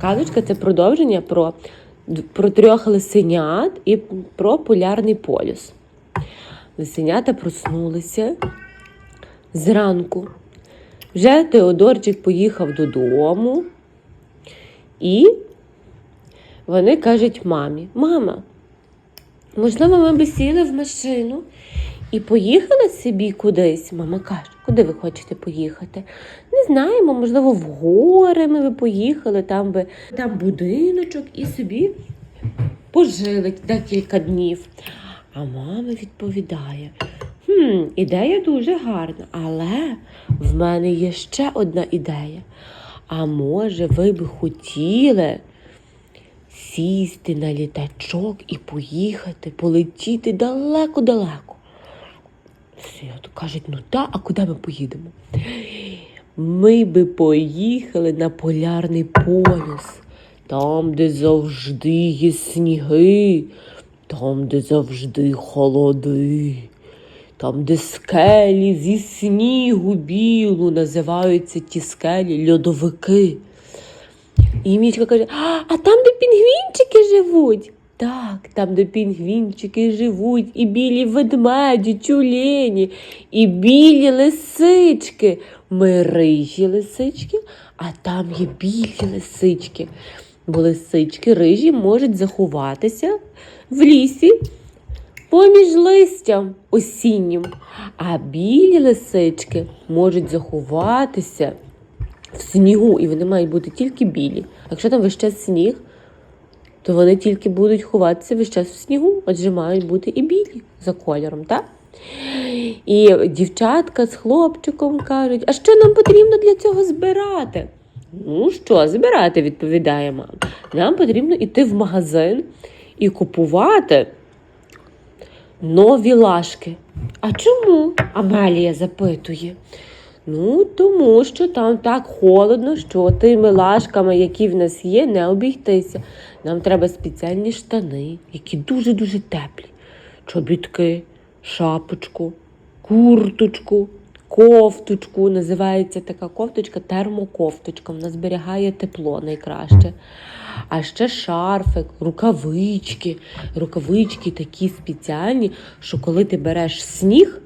Казочка це продовження про, про трьох лисенят і про полярний полюс. Лисенята проснулися зранку. Вже Теодорчик поїхав додому, і вони кажуть мамі: Мама, можливо, ми би сіли в машину і поїхали собі кудись. Мама каже, куди ви хочете поїхати? Не знаємо, можливо, в гори ми би поїхали, там би там будиночок і собі пожили декілька днів. А мама відповідає: хм, ідея дуже гарна, але в мене є ще одна ідея. А може, ви би хотіли сісти на літачок і поїхати, полетіти далеко-далеко? Всі кажуть, ну так, а куди ми поїдемо? Ми би поїхали на полярний полюс, там, де завжди є сніги, там, де завжди холоди, там, де скелі зі снігу білу називаються ті скелі льодовики. І Мічка каже: а там, де пінгвінчики живуть. Так, там, де пінгвінчики живуть, і білі ведмеді, тюлені, і білі лисички. Ми рижі лисички, а там є білі лисички. Бо лисички рижі можуть заховатися в лісі поміж листям осіннім, а білі лисички можуть заховатися в снігу, і вони мають бути тільки білі. Якщо там весь час сніг, то вони тільки будуть ховатися весь час в снігу, отже, мають бути і білі за кольором, так? І дівчатка з хлопчиком кажуть, а що нам потрібно для цього збирати? Ну що, збирати, відповідає мама. Нам потрібно йти в магазин і купувати нові лашки. А чому? Амелія запитує. Ну, тому що там так холодно, що тими лашками, які в нас є, не обійтися. Нам треба спеціальні штани, які дуже-дуже теплі. Чобітки, шапочку, курточку, кофточку. Називається така кофточка термокофточка. Вона зберігає тепло найкраще. А ще шарфик, рукавички. Рукавички такі спеціальні, що коли ти береш сніг,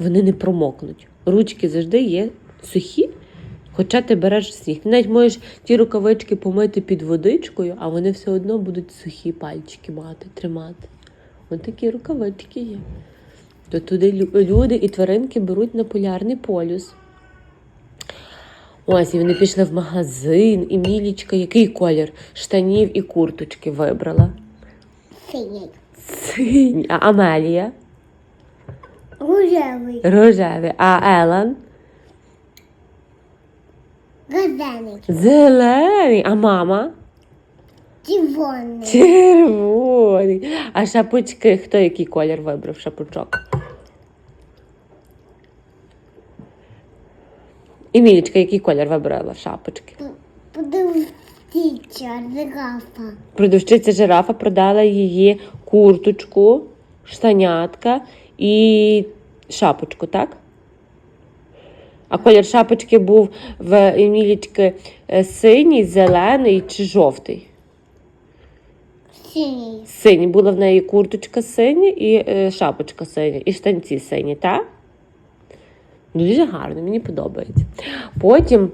вони не промокнуть. Ручки завжди є сухі, хоча ти береш сніг. Навіть можеш ті рукавички помити під водичкою, а вони все одно будуть сухі пальчики мати, тримати. Ось такі рукавички є. То туди люди і тваринки беруть на полярний полюс. Ось, і вони пішли в магазин, і Мілічка, який колір штанів і курточки вибрала. Синій. Синій. А Амелія Рожевий. рожевий, а Елан Газаний. зелений, а мама Червоний. червоний. А шапочки, хто який колір вибрав шапочок? І Мілічка, який колір вибрала шапочки? Подивіться, жирафа. Продавщиця жирафа продала її курточку, штанятка і шапочку, так? А колір шапочки був в Емілічки е, синій, зелений чи жовтий? Синій. Синій. Була в неї курточка синя і е, шапочка синя, і штанці сині, так? Дуже гарно, мені подобається. Потім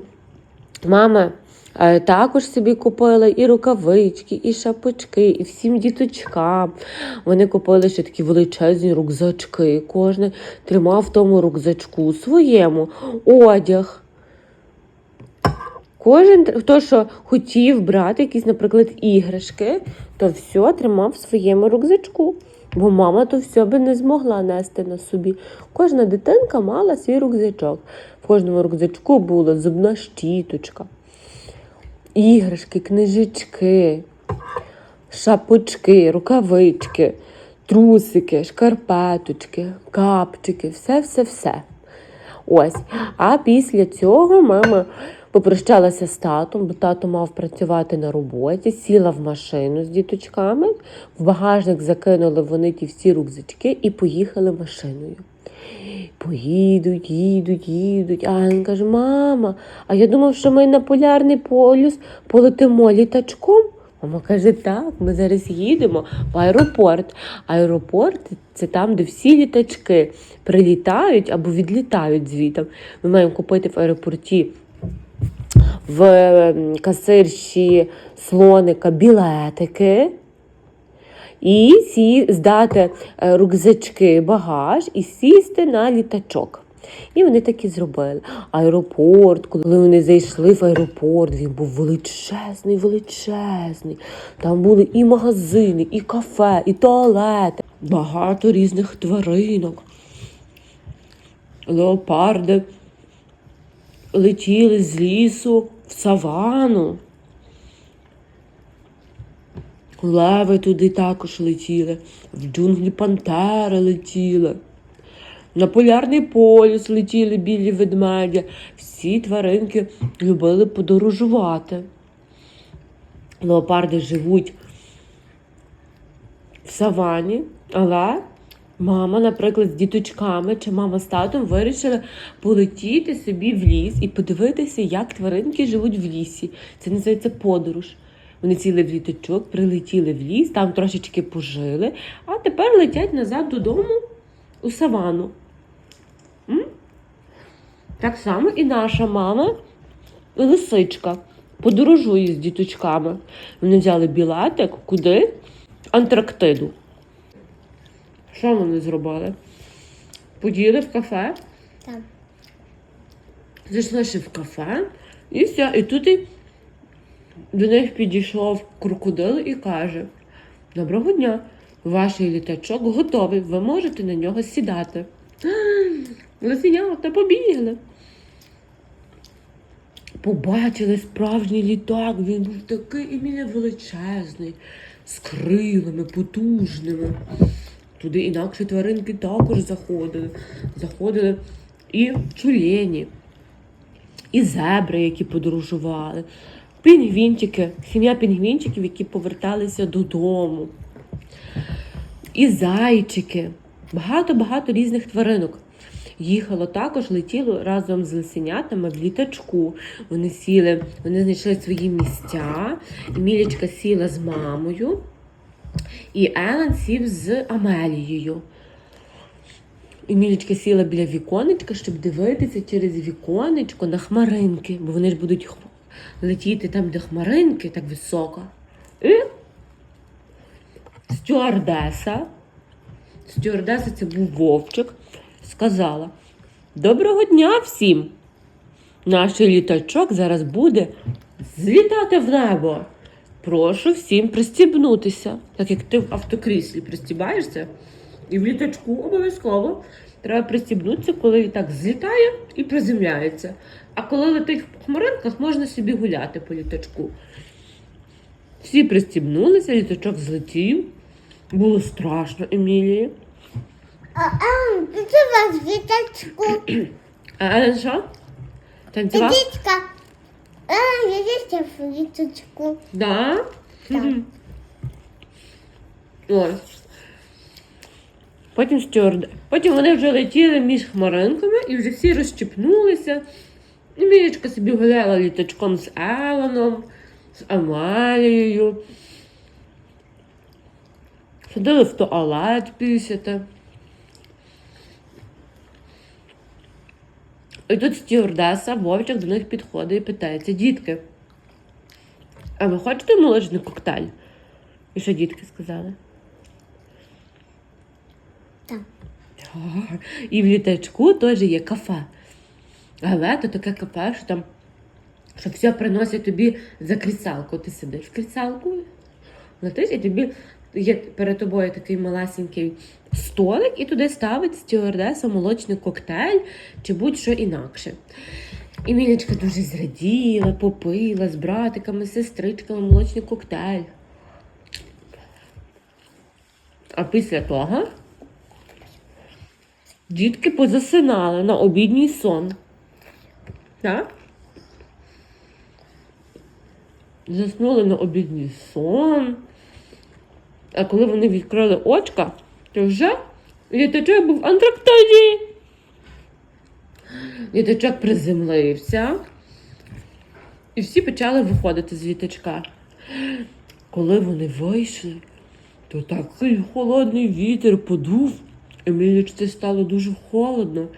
мама також собі купила і рукавички, і шапочки, і всім діточкам. Вони купили ще такі величезні рюкзачки. Кожен тримав в тому рюкзачку своєму одяг. Кожен, хто що хотів брати якісь, наприклад, іграшки, то все тримав в своєму рюкзачку. Бо мама то все би не змогла нести на собі. Кожна дитинка мала свій рюкзачок. В кожному рюкзачку була зубна щіточка, іграшки, книжечки, шапочки, рукавички, трусики, шкарпеточки, капчики, все-все-все. Ось. А після цього мама попрощалася з татом, бо тато мав працювати на роботі, сіла в машину з діточками, в багажник закинули вони ті всі рюкзачки і поїхали машиною. Поїдуть, їдуть, їдуть. А він каже: мама, а я думав, що ми на полярний полюс полетимо літачком. Мама каже, так, ми зараз їдемо в аеропорт. Аеропорт це там, де всі літачки прилітають або відлітають звітом. Ми маємо купити в аеропорті в ем, касирші слоника білетики. І сі, здати е, рюкзачки, багаж і сісти на літачок. І вони так і зробили. Аеропорт, коли вони зайшли в аеропорт, він був величезний, величезний. Там були і магазини, і кафе, і туалети. Багато різних тваринок. Леопарди летіли з лісу в савану. Леви туди також летіли, в джунглі пантери летіли. На полярний полюс летіли білі ведмеді. Всі тваринки любили подорожувати. Леопарди живуть в савані, але мама, наприклад, з діточками чи мама з татом вирішили полетіти собі в ліс і подивитися, як тваринки живуть в лісі. Це називається подорож. Вони сіли в літачок, прилетіли в ліс, там трошечки пожили, а тепер летять назад додому у савану. М? Так само і наша мама, лисичка, подорожує з діточками. Вони взяли білетик куди? Антарктиду. Що вони зробили? Поділи в кафе, Там. зайшли ще в кафе, і все. І тут і до них підійшов крокодил і каже: Доброго дня! Ваш літачок готовий, ви можете на нього сідати. Лисенята побігли. Побачили справжній літак, він був такий і мене величезний, з крилами, потужними. Туди інакші тваринки також заходили. Заходили і тюлені, і зебри, які подорожували, пінгвінчики, сім'я пінгвінчиків, які поверталися додому, і зайчики, багато-багато різних тваринок. Їхало також, летіло разом з лисенятами в літачку. Вони сіли, вони знайшли свої місця. Емілічка сіла з мамою, і Елен сів з Амелією. Емілічка сіла біля віконечка, щоб дивитися через віконечко на хмаринки, бо вони ж будуть летіти там, де хмаринки, так високо. І стюардеса, стюардеса це був вовчик, сказала: Доброго дня всім! Наш літачок зараз буде злітати в небо. Прошу всім пристібнутися. Так як ти в автокріслі пристібаєшся, і в літачку обов'язково треба пристібнутися, коли літак злітає і приземляється. А коли летить в хмаринках, можна собі гуляти по літачку. Всі пристібнулися, літачок злетів. Було страшно Емілії. А, а, ти це вас вітачку. А що? Танцював? Дітка. А, я ще в вітачку. Да? Так. Мгм. Ось. Потім стюард. Потім вони вже летіли між хмаринками і вже всі розчіпнулися. І Мієчка собі гуляла літачком з Елоном, з Амалією. Ходили в туалет пісяти. І тут стюардеса, Вовчик до них підходить і питається, дітки, а ви хочете молочний коктейль? І що дітки сказали? Так. І в літачку теж є кафе. Але то таке кафе, що там, що все приносять тобі за кріселку. Ти сидиш в кріселку, летиш, і тобі є перед тобою такий малесенький столик, і туди ставить стюардеса молочний коктейль чи будь-що інакше. І Мілячка дуже зраділа, попила з братиками, сестричками молочний коктейль. А після того дітки позасинали на обідній сон. Так? Заснули на обідній сон. А коли вони відкрили очка, то вже літачок був в Антарктиді. Літачок приземлився. І всі почали виходити з літачка. Коли вони вийшли, то такий холодний вітер подув, і Мілічці стало дуже холодно.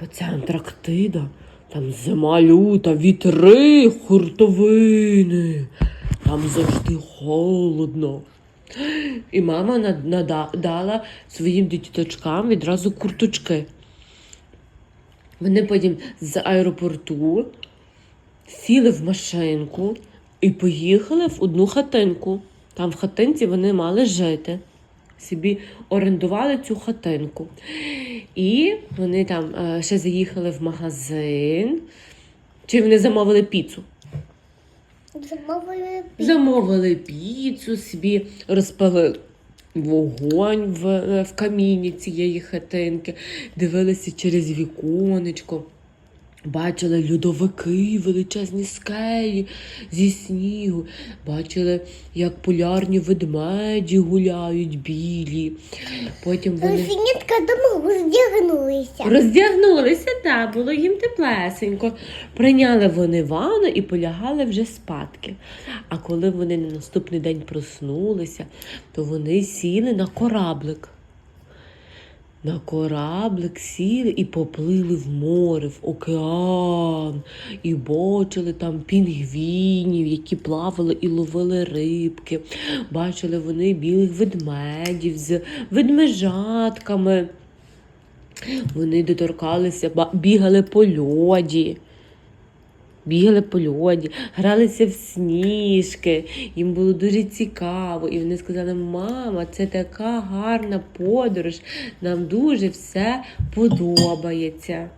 Бо це Антарктида, там зима люта, вітри, хуртовини. Там завжди холодно. І мама над- нада- дала своїм діточкам відразу курточки. Вони потім з аеропорту сіли в машинку і поїхали в одну хатинку. Там в хатинці вони мали жити. Собі орендували цю хатинку. І вони там е, ще заїхали в магазин. Чи вони замовили піцу? Замовили Замовили піцу, собі розпалили вогонь в, е, в каміні цієї хатинки, дивилися через віконечко. Бачили льодовики, величезні скелі зі снігу. Бачили, як полярні ведмеді гуляють білі. Потім вони Синітка дома роздягнулися. роздягнулися, так, було їм теплесенько. Прийняли вони ванну і полягали вже спадки. А коли вони на наступний день проснулися, то вони сіли на кораблик. На кораблик сіли і поплили в море, в океан, і бачили там пінгвінів, які плавали і ловили рибки. Бачили вони білих ведмедів з ведмежатками. Вони доторкалися, бігали по льоді. Бігали по льоді, гралися в сніжки. Їм було дуже цікаво. І вони сказали: мама, це така гарна подорож. Нам дуже все подобається.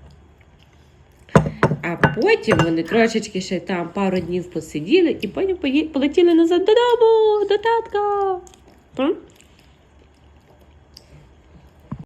А потім вони трошечки ще там пару днів посиділи і потім полетіли назад додому, до татка.